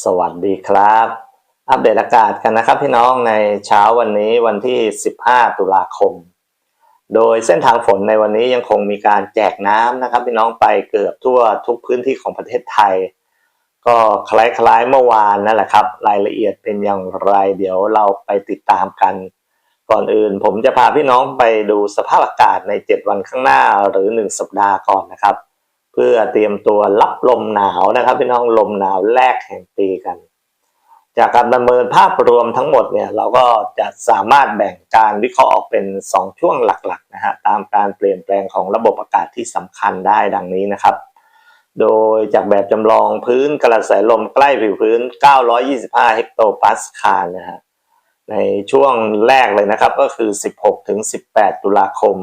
สวัสดีครับ อัปเดตอากาศกันนะครับพี่น้องในเช้าวันนี้วันที่ 15 ตุลาคม โดยเส้นทางฝนในวันนี้ยังคงมีการแจกน้ำนะครับพี่น้องไปเกือบทั่วทุกพื้นที่ของประเทศไทย ก็คล้ายๆเมื่อวานนั่นแหละครับ รายละเอียดเป็นอย่างไรเดี๋ยวเราไปติดตามกัน ก่อนอื่นผมจะพาพี่น้องไปดูสภาพอากาศใน 7 วันข้างหน้าหรือ 1 สัปดาห์ก่อนนะครับ เพื่อเตรียมตัวรับลมหนาวนะครับพี่น้องลมหนาวแรกแห่งปีกัน จากการประเมินภาพรวมทั้งหมดเนี่ยเราก็จะสามารถแบ่งการวิเคราะห์ออกเป็น 2 ช่วงหลักๆนะฮะตามการเปลี่ยนแปลงของระบบอากาศที่สำคัญได้ดังนี้นะครับ โดยจากแบบจำลองพื้นกระแสลมใกล้ผิวพื้น 925 เฮกโตปาสคาลนะฮะในช่วงแรกเลยนะครับก็คือ 16-18 ตุลาคม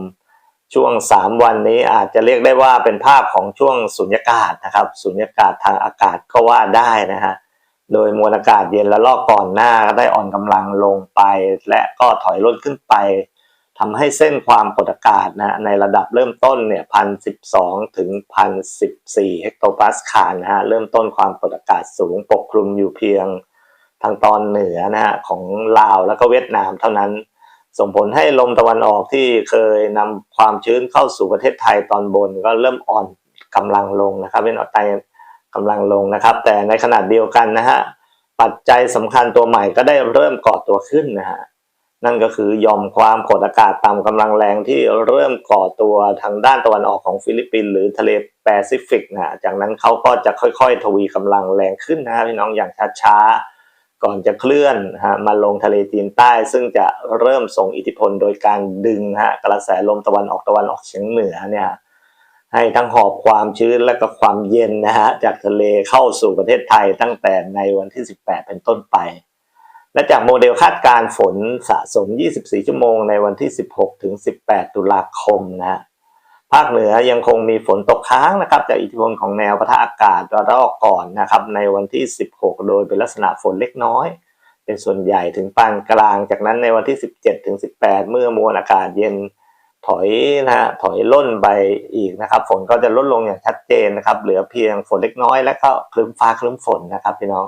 ช่วง 3 วันนี้อาจจะเรียกได้ว่าเป็นภาพของช่วงสุญญากาศนะครับสุญญากาศทางอากาศก็ว่าได้นะฮะโดยมวลอากาศเย็นและลอกก่อนหน้าก็ได้อ่อนกำลังลงไป และก็ถอยร่นขึ้นไปทำให้เส้นความกดอากาศนะในระดับเริ่มต้นเนี่ยพันสิบสองถึงพันสิบสี่เฮกโตปาสคาลนะฮะเริ่มต้นความกดอากาศสูงปกคลุมอยู่เพียงทางตอนเหนือนะฮะของลาวแล้วก็เวียดนามเท่านั้น ส่งผลให้ลมตะวันออกที่เคยนำความชื้นเข้าสู่ประเทศไทยตอนบนก็เริ่มอ่อนกำลังลงนะครับเป็นอ่อนไตกำลังลงนะครับ แต่ในขนาดเดียวกันนะฮะปัจจัยสำคัญตัวใหม่ก็ได้เริ่มก่อตัวขึ้นนะฮะนั่นก็คือยอมความกดอากาศต่ำกำลังแรงที่เริ่มก่อตัวทางด้านตะวันออกของฟิลิปปินส์หรือทะเลแปซิฟิกนะจากนั้นเขาก็จะค่อยๆ ทวีกำลังแรงขึ้นนะฮะพี่น้องอย่างช้าๆ ก่อนจะเคลื่อนฮะมาลงทะเลจีนใต้ ซึ่งจะเริ่มส่งอิทธิพลโดยการดึงฮะกระแสลมตะวันออกตะวันออกเฉียงเหนือเนี่ยให้ทั้งหอบความชื้นและก็ความเย็นนะฮะจากทะเลเข้าสู่ประเทศไทยตั้งแต่ในวันที่ 18 เป็นต้นไป และจากโมเดลคาดการ์ฝนสะสม 24 ชั่วโมงในวันที่ 16 ถึง 18 ตุลาคมนะฮะ ภาคเหนือยังคงมีฝนตกค้างนะครับจากอิทธิพลของแนวปะทะอากาศระลอกก่อนนะครับในวันที่ 16 โดยเป็นลักษณะฝนเล็กน้อย เป็นส่วนใหญ่ถึงปานกลาง จากนั้นในวันที่ 17 ถึง 18 เมื่อมวลอากาศเย็นถอยนะฮะถอยล่นไปอีกนะครับ ฝนก็จะลดลงอย่างชัดเจนนะครับ เหลือเพียงฝนเล็กน้อยและก็คลึ้มฟ้าคลึ้มฝนนะครับพี่น้อง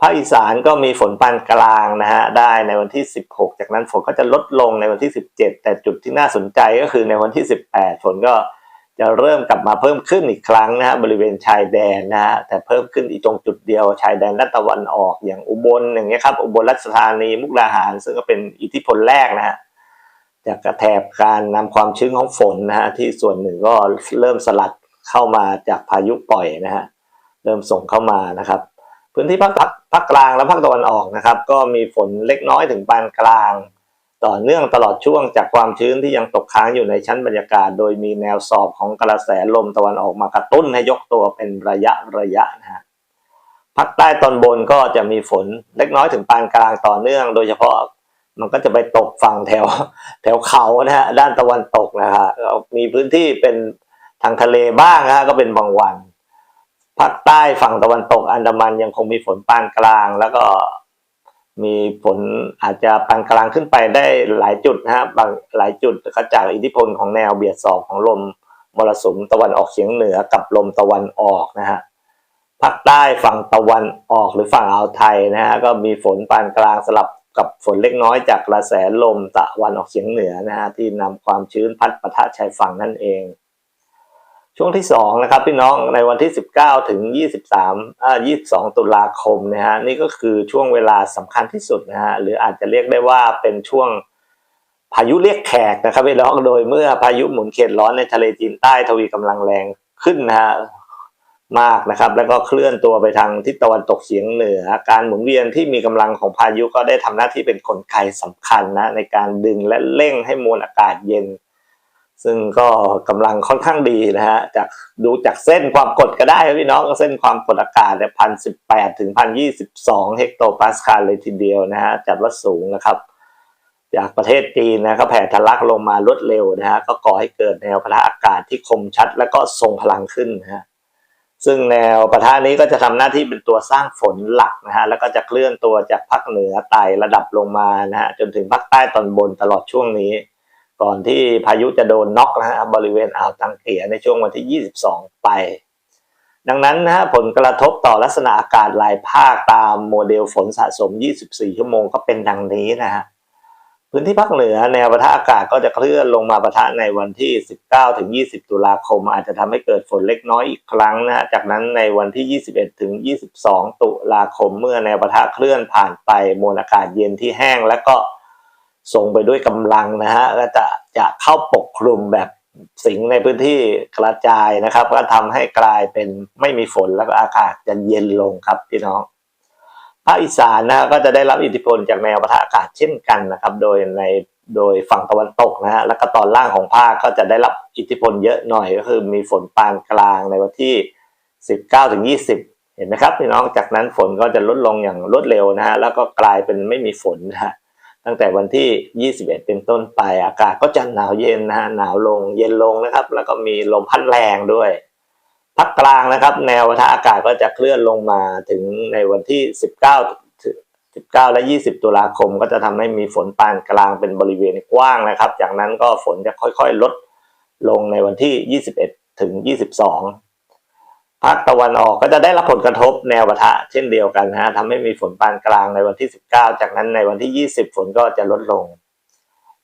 ภาคอีสานก็มีฝนปานกลางนะฮะได้ในวันที่ 16 จากนั้นฝนก็จะลดลงในวันที่ 17 แต่จุดที่น่าสนใจก็คือในวันที่ 18 ฝนก็จะเริ่มกลับมาเพิ่มขึ้นอีกครั้งนะฮะบริเวณชายแดนนะฮะแต่เพิ่มขึ้นอีกตรงจุดเดียวชายแดนด้านตะวันออกอย่างอุบลอย่างเงี้ยครับอุบลราชธานีมุกดาหาร ซึ่งก็เป็นอิทธิพลแรกนะฮะจากกระแถบการนำความชื้นของฝนนะฮะที่ส่วนหนึ่งก็เริ่มสลัดเข้ามาจากพายุปล่อยนะฮะเริ่มส่งเข้ามานะครับ พื้นที่ภาคภาคกลางและภาคตะวันออกนะครับ ก็มีฝนเล็กน้อยถึงปานกลาง ต่อเนื่องตลอดช่วงจากความชื้นที่ยังตกค้างอยู่ในชั้นบรรยากาศ โดยมีแนวสอบของกระแสลมตะวันออกมากระตุ้นให้ยกตัวเป็นระยะระยะนะฮะภาคใต้ตอนบนก็จะมีฝนเล็กน้อยถึงปานกลางต่อเนื่อง โดยเฉพาะมันก็จะไปตกฝั่งแถวแถวเขานะฮะด้านตะวันตกนะฮะมีพื้นที่เป็นทางทะเลบ้างนะฮะก็เป็นบางวัน ภาคใต้ฝั่งตะวันตกอันดามันยังคงมีฝนปานกลาง แล้วก็มีฝนอาจจะปานกลางขึ้นไปได้หลายจุดนะฮะบางหลายจุดก็จากอิทธิพลของแนวเบียดสอบของลมมรสุมตะวันออกเฉียงเหนือกับลมตะวันออกนะฮะภาคใต้ฝั่งตะวันออกหรือฝั่งอ่าวไทยนะฮะก็มีฝนปานกลางสลับกับฝนเล็กน้อยจากกระแสลมตะวันออกเฉียงเหนือนะฮะที่นำความชื้นพัดปะทะชายฝั่งนั่นเอง ช่วงที่สองนะครับพี่น้องในวันที่ 19 ถึง 23อ่า22 ตุลาคมนะฮะนี่ก็คือช่วงเวลาสำคัญที่สุดนะฮะหรืออาจจะเรียกได้ว่าเป็นช่วงพายุเรียกแขกนะครับพี่น้องโดยเมื่อพายุหมุนเขตร้อนในทะเลจีนใต้ทวีกำลังแรงขึ้นนะฮะมากนะครับ แล้วก็เคลื่อนตัวไปทางทิศตะวันตกเฉียงเหนือ การหมุนเวียนที่มีกำลังของพายุก็ได้ทำหน้าที่เป็นกลไกสำคัญนะในการดึงและเร่งให้มวลอากาศเย็น ซึ่งก็กำลังค่อนข้างดีนะฮะจากดูจากเส้นความกดก็ได้พี่น้องเส้นความกดอากาศเนี่ยพันสิบแปดถึงพันยี่สิบสองเฮกโตปาสคาลเลยทีเดียวนะฮะจัดว่าสูงนะครับ จากประเทศจีนนะก็แผ่ทะลักลงมารวดเร็วนะฮะก็ก่อให้เกิดแนวปะทะอากาศที่คมชัดและก็ทรงพลังขึ้นนะฮะซึ่งแนวปะทะนี้ก็จะทำหน้าที่เป็นตัวสร้างฝนหลักนะฮะแล้วก็จะเคลื่อนตัวจากภาคเหนือไต่ระดับลงมานะฮะจนถึงภาคใต้ตอนบนตลอดช่วงนี้ ก่อนที่พายุจะโดนน็อกนะฮะบริเวณอ่าวตังเกียในช่วงวันที่ 22 ไป ดังนั้นนะฮะผลกระทบต่อลักษณะอากาศหลายภาคตามโมเดลฝนสะสม 24 ชั่วโมงก็เป็นดังนี้นะฮะพื้นที่ภาคเหนือแนวปะทะอากาศก็จะเคลื่อนลงมาปะทะในวันที่ 19ถึง20 ตุลาคม อาจจะทำให้เกิดฝนเล็กน้อยอีกครั้งนะฮะจากนั้นในวันที่ 21ถึง22 ตุลาคม เมื่อแนวปะทะเคลื่อนผ่านไปมวลอากาศเย็นที่แห้งและก็ ส่งไปด้วยกำลังนะฮะก็จะจะเข้าปกคลุมแบบสิงในพื้นที่กระจายนะครับ ก็ทำให้กลายเป็นไม่มีฝนแล้วก็อากาศจะเย็นลงครับพี่น้องภาคอีสานนะก็จะได้รับอิทธิพลจากแนวปะทะอากาศเช่นกันนะครับ โดยในโดยฝั่งตะวันตกนะฮะแล้วก็ตอนล่างของภาคก็จะได้รับอิทธิพลเยอะหน่อยก็คือมีฝนปานกลางในวันที่ 19ถึง20 เห็นไหมครับพี่น้องจากนั้นฝนก็จะลดลงอย่างรวดเร็วนะฮะแล้วก็กลายเป็นไม่มีฝนนะฮะ ตั้งแต่วันที่ 21 เป็นต้นไปอากาศก็จะหนาวเย็นนะฮะหนาวลงเย็นลงนะครับ แล้วก็มีลมพัดแรงด้วยภาคกลางนะครับ แนววัฏอากาศก็จะเคลื่อนลงมาถึงในวันที่ 19 19 และ 20 ตุลาคม ก็จะทำให้มีฝนปานกลางเป็นบริเวณกว้างนะครับ จากนั้นก็ฝนจะค่อยๆ ลดลงในวันที่ 21 ถึง 22 ภาคตะวันออกก็จะได้รับผลกระทบแนวปะทะเช่นเดียวกันนะฮะทำให้มีฝนปานกลางในวันที่ 19 จากนั้นในวันที่ 20 ฝนก็จะลดลง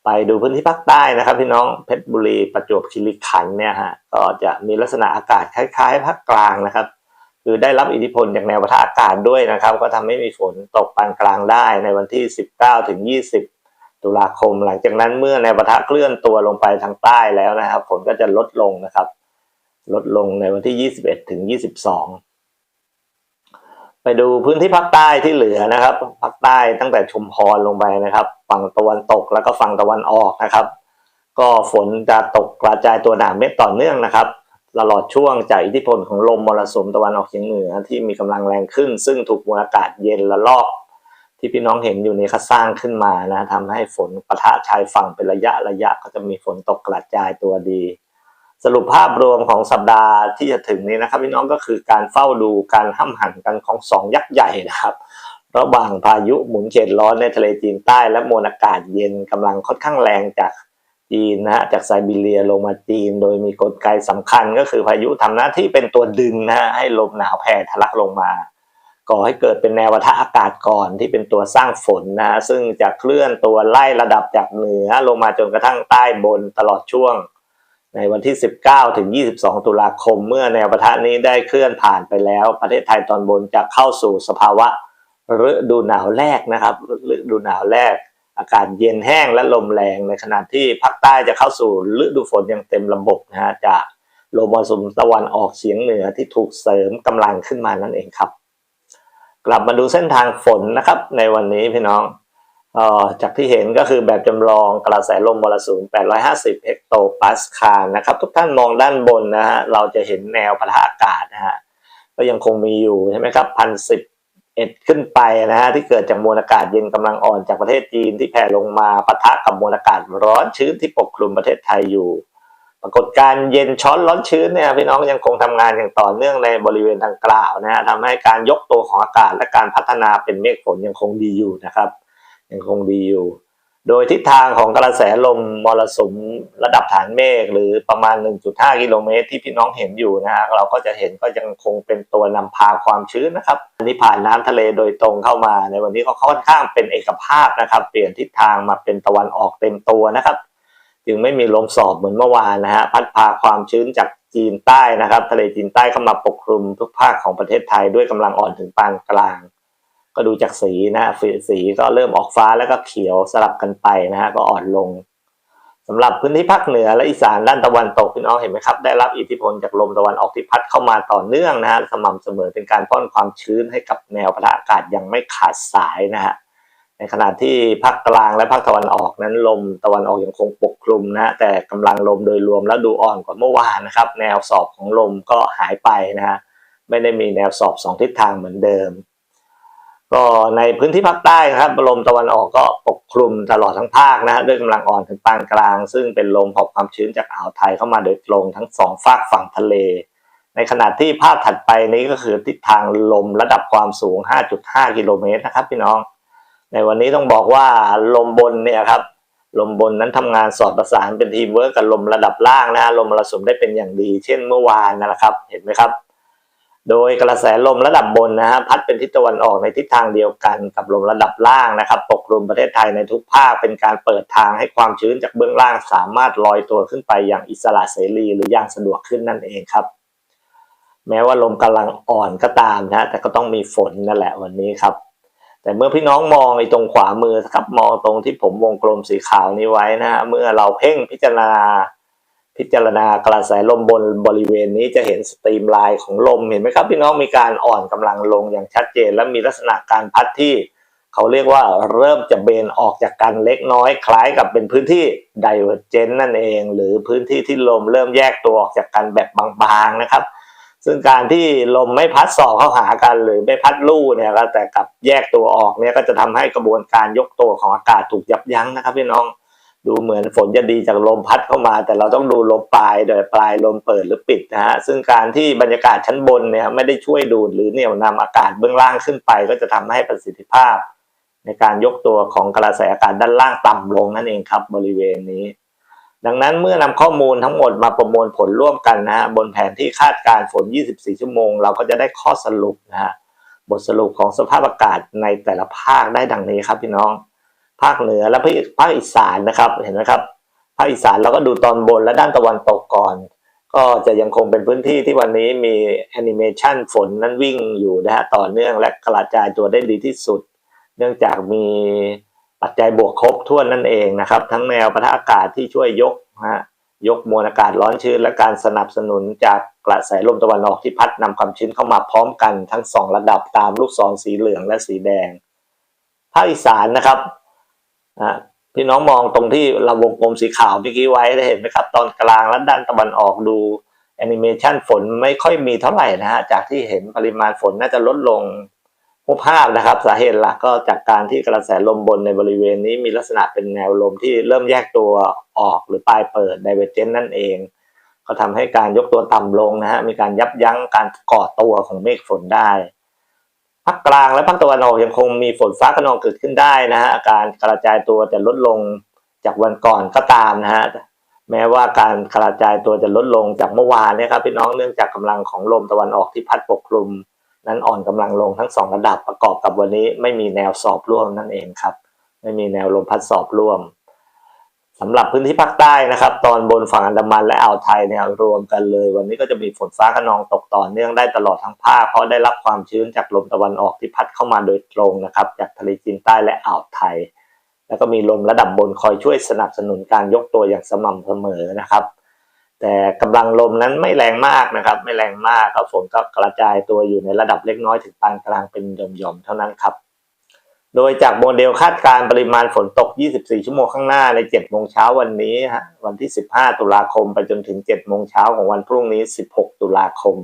ไปดูพื้นที่ภาคใต้นะครับพี่น้องเพชรบุรีประจวบคีรีขันธ์เนี่ยฮะก็จะมีลักษณะอากาศคล้ายๆภาคกลางนะครับ คือได้รับอิทธิพลจากแนวปะทะอากาศด้วยนะครับ ก็ทำให้มีฝนตกปานกลางได้ในวันที่ 19 ถึง 20 ตุลาคม หลังจากนั้นเมื่อแนวปะทะเคลื่อนตัวลงไปทางใต้แล้วนะครับฝนก็จะลดลงนะครับ ลดลงในวันที่ 21 ถึง 22 ไปดูพื้นที่ภาคใต้ที่เหลือนะครับภาคใต้ตั้งแต่ชุมพรลงไปนะครับ ฝั่งตะวันตกแล้วก็ฝั่งตะวันออกนะครับ ก็ฝนจะตกกระจายตัวหนาเม็ดต่อเนื่องนะครับ ตลอดช่วงจากอิทธิพลของลมมรสุมตะวันออกเฉียงเหนือที่มีกำลังแรงขึ้น ซึ่งถูกมวลอากาศเย็นละลอกที่พี่น้องเห็นอยู่นี้เขาสร้างขึ้นมานะทำให้ฝนปะทะชายฝั่งเป็นระยะระยะก็จะมีฝนตกกระจายตัวดี สรุปภาพรวมของสัปดาห์ที่จะถึงนี้นะครับพี่น้องก็คือการเฝ้าดูการห้ำหั่นกันของสองยักษ์ใหญ่นะครับระหว่างพายุหมุนเขตร้อนในทะเลจีนใต้และมวลอากาศเย็นกำลังค่อนข้างแรงจากจีนนะฮะจากไซบีเรียลงมาจีน โดยมีกลไกสำคัญก็คือพายุทำหน้าที่เป็นตัวดึงนะฮะให้ลมหนาวแผ่ทะลักลงมาก่อให้เกิดเป็นแนววัฏอากาศก่อนที่เป็นตัวสร้างฝนนะฮะซึ่งจะเคลื่อนตัวไล่ระดับจากเหนือลงมาจนกระทั่งใต้บนตลอดช่วง ในวันที่ 19 ถึง 22 ตุลาคม เมื่อแนวปะทะนี้ได้เคลื่อนผ่านไปแล้ว ประเทศไทยตอนบนจะเข้าสู่สภาวะฤดูหนาวแรกนะครับฤดูหนาวแรก อากาศเย็นแห้งและลมแรงในขณะที่ภาคใต้จะเข้าสู่ฤดูฝนอย่างเต็มระบบนะฮะจากลมมรสุมตะวันออกเฉียงเหนือที่ถูกเสริมกำลังขึ้นมานั่นเองครับ กลับมาดูเส้นทางฝนนะครับ ในวันนี้พี่น้อง จากที่เห็นก็คือแบบจำลองกระแสลมมรสุม 850 เฮกโตปาสคาลนะครับ ทุกท่านมองด้านบนนะฮะ เราจะเห็นแนวปะทะอากาศนะฮะ ก็ยังคงมีอยู่ใช่ไหมครับพันสิบเอ็ดขึ้นไปนะฮะ ที่เกิดจากมวลอากาศเย็นกำลังอ่อนจากประเทศจีนที่แผ่ลงมาปะทะกับมวลอากาศร้อนชื้นที่ปกคลุมประเทศไทยอยู่ ปรากฏการณ์เย็นช้อนร้อนชื้นเนี่ยพี่น้องยังคงทำงานอย่างต่อเนื่องในบริเวณดังกล่าวนะฮะทำให้การยกตัวของอากาศและการพัฒนาเป็นเมฆฝนยังคงดีอยู่นะครับ ยังคงดีอยู่ โดยทิศทางของกระแสลมมรสุมระดับฐานเมฆหรือประมาณ 1.5 กิโลเมตรที่พี่น้องเห็นอยู่นะฮะเราก็จะเห็นก็ยังคงเป็นตัวนำพาความชื้นนะครับอันนี้ผ่านน้ำทะเลโดยตรงเข้ามา ในวันนี้ก็ค่อนข้างเป็นเอกภาพนะครับ เปลี่ยนทิศทางมาเป็นตะวันออกเต็มตัวนะครับจึงไม่มีลมสอบเหมือนเมื่อวานนะฮะพัดพาความชื้นจากจีนใต้นะครับ ทะเลจีนใต้เข้ามาปกคลุมทุกภาคของประเทศไทยด้วยกำลังอ่อนถึงปานกลาง ก็ดูจากสีนะฮะสีก็เริ่มออกฟ้าแล้วก็เขียวสลับกันไปนะฮะก็อ่อนลงสำหรับพื้นที่ภาคเหนือและอีสานด้านตะวันตกพี่น้องเห็นไหมครับ ได้รับอิทธิพลจากลมตะวันออกที่พัดเข้ามาต่อเนื่องนะฮะสม่ำเสมอเป็นการป้อนความชื้นให้กับแนวปะทะอากาศยังไม่ขาดสายนะฮะในขณะที่ภาคกลางและภาคตะวันออกนั้นลมตะวันออกยังคงปกคลุมนะฮะแต่กำลังลมโดยรวมแล้วดูอ่อนกว่าเมื่อวานนะครับ แนวสอบของลมก็หายไปนะฮะไม่ได้มีแนวสอบสองทิศทางเหมือนเดิม ก็ในพื้นที่ภาคใต้นะครับลมตะวันออกก็ปกคลุมตลอดทั้งภาคนะฮะด้วยกำลังอ่อนถึงปานกลาง ซึ่งเป็นลมหอบความชื้นจากอ่าวไทยเข้ามาโดยตรงทั้งสองฝากฝั่งทะเล ในขณะที่ภาพถัดไปนี้ก็คือทิศทางลมระดับความสูง 5.5 กิโลเมตรนะครับพี่น้อง ในวันนี้ต้องบอกว่าลมบนเนี่ยครับลมบนนั้นทำงานสอดประสานเป็นทีมเวิร์กกับลมระดับล่างนะฮะลมมรสุมได้เป็นอย่างดี เช่นเมื่อวานนะครับ เห็นไหมครับ โดยกระแสลมระดับบนนะฮะพัดเป็นทิศตะวันออกในทิศทางเดียวกันกับลมระดับล่างนะครับ ปกคลุมประเทศไทยในทุกภาคเป็นการเปิดทางให้ความชื้นจากเบื้องล่างสามารถลอยตัวขึ้นไปอย่างอิสระเสรีหรืออย่างสะดวกขึ้นนั่นเองครับ แม้ว่าลมกำลังอ่อนก็ตามนะแต่ก็ต้องมีฝนนั่นแหละวันนี้ครับ แต่เมื่อพี่น้องมองไอ้ตรงขวามือครับมองตรงที่ผมวงกลมสีขาวนี้ไว้นะฮะเมื่อเราเพ่งพิจารณา พิจารณากระแสลมบนบริเวณนี้จะเห็นสตรีมไลน์ของลมเห็นไหมครับพี่น้องมีการอ่อนกำลังลงอย่างชัดเจน และมีลักษณะการพัดที่เขาเรียกว่าเริ่มจะเบนออกจากกันเล็กน้อยคล้ายกับเป็นพื้นที่ไดเวอร์เจนนั่นเอง หรือพื้นที่ที่ลมเริ่มแยกตัวออกจากกันแบบบางๆนะครับ ซึ่งการที่ลมไม่พัดสอบเข้าหากันหรือไม่พัดลู่เนี่ยก็แต่กลับแยกตัวออกเนี่ยก็จะทำให้กระบวนการยกตัวของอากาศถูกยับยั้งนะครับพี่น้อง ดูเหมือนฝนจะดีจากลมพัดเข้ามา แต่เราต้องดูลมปลายโดยปลายลมเปิดหรือปิดนะฮะซึ่งการที่บรรยากาศชั้นบนเนี่ยไม่ได้ช่วยดูดหรือเหนี่ยวนำอากาศเบื้องล่างขึ้นไป ก็จะทำให้ประสิทธิภาพ ในการยกตัวของกระแสอากาศด้านล่างต่ำลงนั่นเองครับบริเวณนี้ ดังนั้นเมื่อนำข้อมูลทั้งหมดมาประมวลผลร่วมกันนะฮะบนแผนที่คาดการฝน 24 ชั่วโมง เราก็จะได้ข้อสรุปนะฮะบทสรุปของสภาพอากาศในแต่ละภาคได้ดังนี้ครับพี่น้อง ภาคเหนือและภาคอีสานนะครับเห็นไหมครับภาคอีสานเราก็ดูตอนบนและด้านตะวันตกก่อน ก็จะยังคงเป็นพื้นที่ที่วันนี้มีแอนิเมชันฝนนั้นวิ่งอยู่นะฮะต่อเนื่องและกระจายตัวได้ดีที่สุด เนื่องจากมีปัจจัยบวกครบถ้วนนั่นเองนะครับ ทั้งแนวปะทะอากาศที่ช่วยยกฮะยกมวลอากาศร้อนชื้นและการสนับสนุนจากกระแสลมตะวันออกที่พัดนำความชื้นเข้ามาพร้อมกันทั้งสองระดับตามลูกศรสีเหลืองและสีแดงภาคอีสานนะครับ พี่น้องมองตรงที่เราวงกลมสีขาวเมื่อกี้ไว้ได้เห็นไหมครับตอนกลางและด้านตะวันออกดูแอนิเมชันฝนไม่ค่อยมีเท่าไหร่นะฮะจากที่เห็นปริมาณฝนน่าจะลดลงรูปภาพนะครับ สาเหตุหลักก็จากการที่กระแสลมบนในบริเวณนี้มีลักษณะเป็นแนวลมที่เริ่มแยกตัวออกหรือปลายเปิดไดเวอร์เจนนั่นเอง ก็ทำให้การยกตัวต่ำลงนะฮะมีการยับยั้งการก่อตัวของเมฆฝนได้ ภาคกลางและภาคตะวันออกยังคงมีฝนฟ้าขนองเกิดขึ้นได้นะฮะอาการกระจายตัวจะลดลงจากวันก่อนก็ตามนะฮะแม้ว่าการกระจายตัวจะลดลงจากเมื่อวานนี่ยครับพี่น้องเนื่องจากกำลังของลมตะวันออกที่พัดปกคลุม นั้นอ่อนกำลังลงทั้งสองระดับประกอบกับวันนี้ไม่มีแนวสอบร่วมนั่นเองครับ ไม่มีแนวลมพัดสอบร่วม สำหรับพื้นที่ภาคใต้นะครับ ตอนบนฝั่งอันดามันและอ่าวไทยเนี่ยรวมกันเลย วันนี้ก็จะมีฝนฟ้าขนองตกต่อเนื่องได้ตลอดทั้งภาคเพราะได้รับความชื้นจากลมตะวันออกที่พัดเข้ามาโดยตรงนะครับ จากทะเลจีนใต้และอ่าวไทย แล้วก็มีลมระดับบนคอยช่วยสนับสนุนการยกตัวอย่างสม่ำเสมอนะครับ แต่กำลังลมนั้นไม่แรงมากนะครับ ไม่แรงมากครับฝนก็กระจายตัวอยู่ในระดับเล็กน้อยถึงปานกลางเป็นหย่อมๆเท่านั้นครับ โดยจากโมเดลคาดการณ์ปริมาณฝนตก 24 ชั่วโมงข้างหน้าใน 7 โมงเช้าวันนี้ฮะวันที่ 15 ตุลาคม ไปจนถึง 7 โมงเช้าของวันพรุ่งนี้ 16 ตุลาคม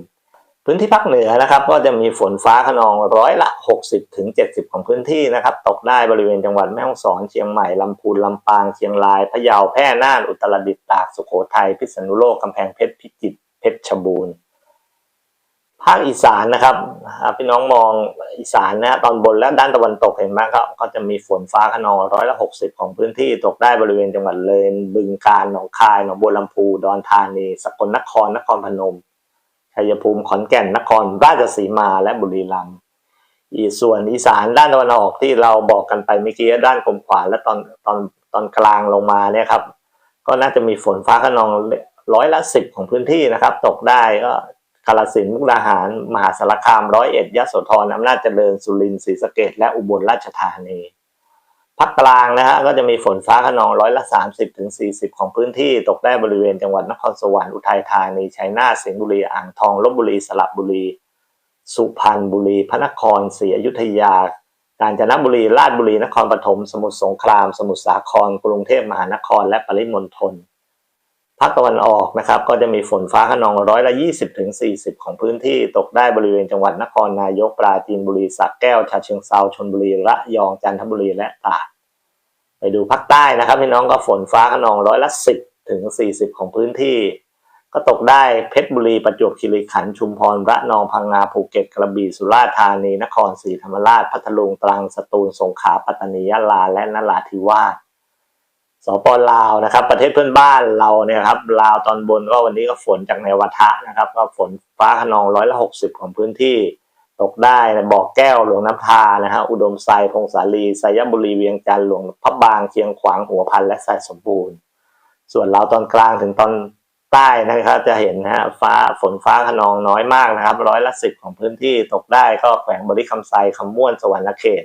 พื้นที่ภาคเหนือนะครับก็จะมีฝนฟ้าขนองร้อยละ 60 ถึง 70 ของพื้นที่นะครับ ตกได้บริเวณจังหวัดแม่ฮ่องสอน เชียงใหม่ ลำพูน ลำปาง เชียงราย พะเยา แพร่ น่าน อุตรดิตถ์ ตาก สุโขทัย พิษณุโลก กำแพงเพชร พิจิตร เพชรบูรณ์ ภาคอีสานนะครับพี่น้องมองอีสานนะตอนบนและด้านตะวันตกเห็นไหมครับก็จะมีฝนฟ้าขนองร้อยละหกสิบของพื้นที่ตกได้บริเวณจังหวัดเลยบึงกาฬหนองคายหนองบัวลำพูดอนธานีสกลนครนครพนมชัยภูมิขอนแก่นนครราชสีมาและบุรีรัมย์อีส่วนอีสานด้านตะวันออกที่เราบอกกันไปเมื่อกี้ด้านกลมขวาและตอนตอนตอนกลางลงมาเนี่ยครับ ก็น่าจะมีฝนฟ้าขนองร้อยละสิบของพื้นที่นะครับ ตกได้ก็ กาฬสินมุกดาหาร มหาสารคามร้อยเอ็ดยโสธรอำนาจเจริญสุรินทร์ศรีสะเกษและอุบลราชธานีภาคกลางนะฮะก็จะมีฝนฟ้าขนองร้อยละสามสิบถึงสี่สิบของพื้นที่ตกได้บริเวณจังหวัดนครสวรรค์อุทัยธานีชัยนาทสิงห์บุรีอ่างทองลบบุรีสระบุรี สุพรรณบุรี พระนครศรีอยุธยา กาญจนบุรีราชบุรีนครปฐมสมุทรสงคราม สมุทรสาคร กรุงเทพมหานครและปริมณฑล ภาคตะวันออกนะครับก็จะมีฝนฟ้าขนองร้อยละ20ถึง40 ของพื้นที่ตกได้บริเวณจังหวัดนครนายกปราจีนบุรีสระแก้วฉะเชิงเซาชลบุรีระยองจันทบุรีและตราดไปดูภาคใต้นะครับพี่น้องก็ฝนฟ้าขนองร้อยละ10ถึง40 ของพื้นที่ ก็ตกได้เพชรบุรีประจวบคีรีขันธ์ชุมพรระนองพังงาภูเก็ตกระบี่สุราษฎร์ธานีนครศรีธรรมราชพัทลุงตรังสตูลสงขลาปัตตานียะลาและนราธิวาส สปลาวนะครับ ประเทศเพื่อนบ้านเราเนี่ยครับลาวตอนบนก็วันนี้ก็ฝนจากในวัฏะนะครับ ก็ฝนฟ้าขนองร้อยละหกสิบของพื้นที่ตกได้บ่อแก้วหลวงน้ำทานะฮะอุดมไซพงสาลีไซยบุรีเวียงจันทร์หลวงพระบางเชียงขวางหัวพันและไซสมบูรณ์ ส่วนเราวตอนกลางถึงตอนใต้นะครับ จะเห็นนะฮะฟ้าฝนฟ้าขนองน้อยมากนะครับ ร้อยละสิบของพื้นที่ตกได้ก็แขวงบริคำไซคำม่วนสวรรณเขต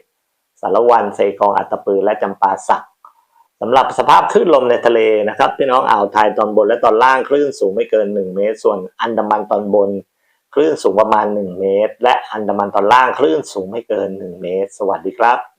สารวันเซกองอัตตปือและจำปาสัก สำหรับสภาพคลื่นลมในทะเลนะครับพี่น้องอ่าวไทยตอนบนและตอนล่างคลื่นสูงไม่เกิน 1 เมตร ส่วนอันดามันตอนบน คลื่นสูงประมาณ 1 เมตร และอันดามันตอนล่างคลื่นสูงไม่เกิน 1 เมตร สวัสดีครับ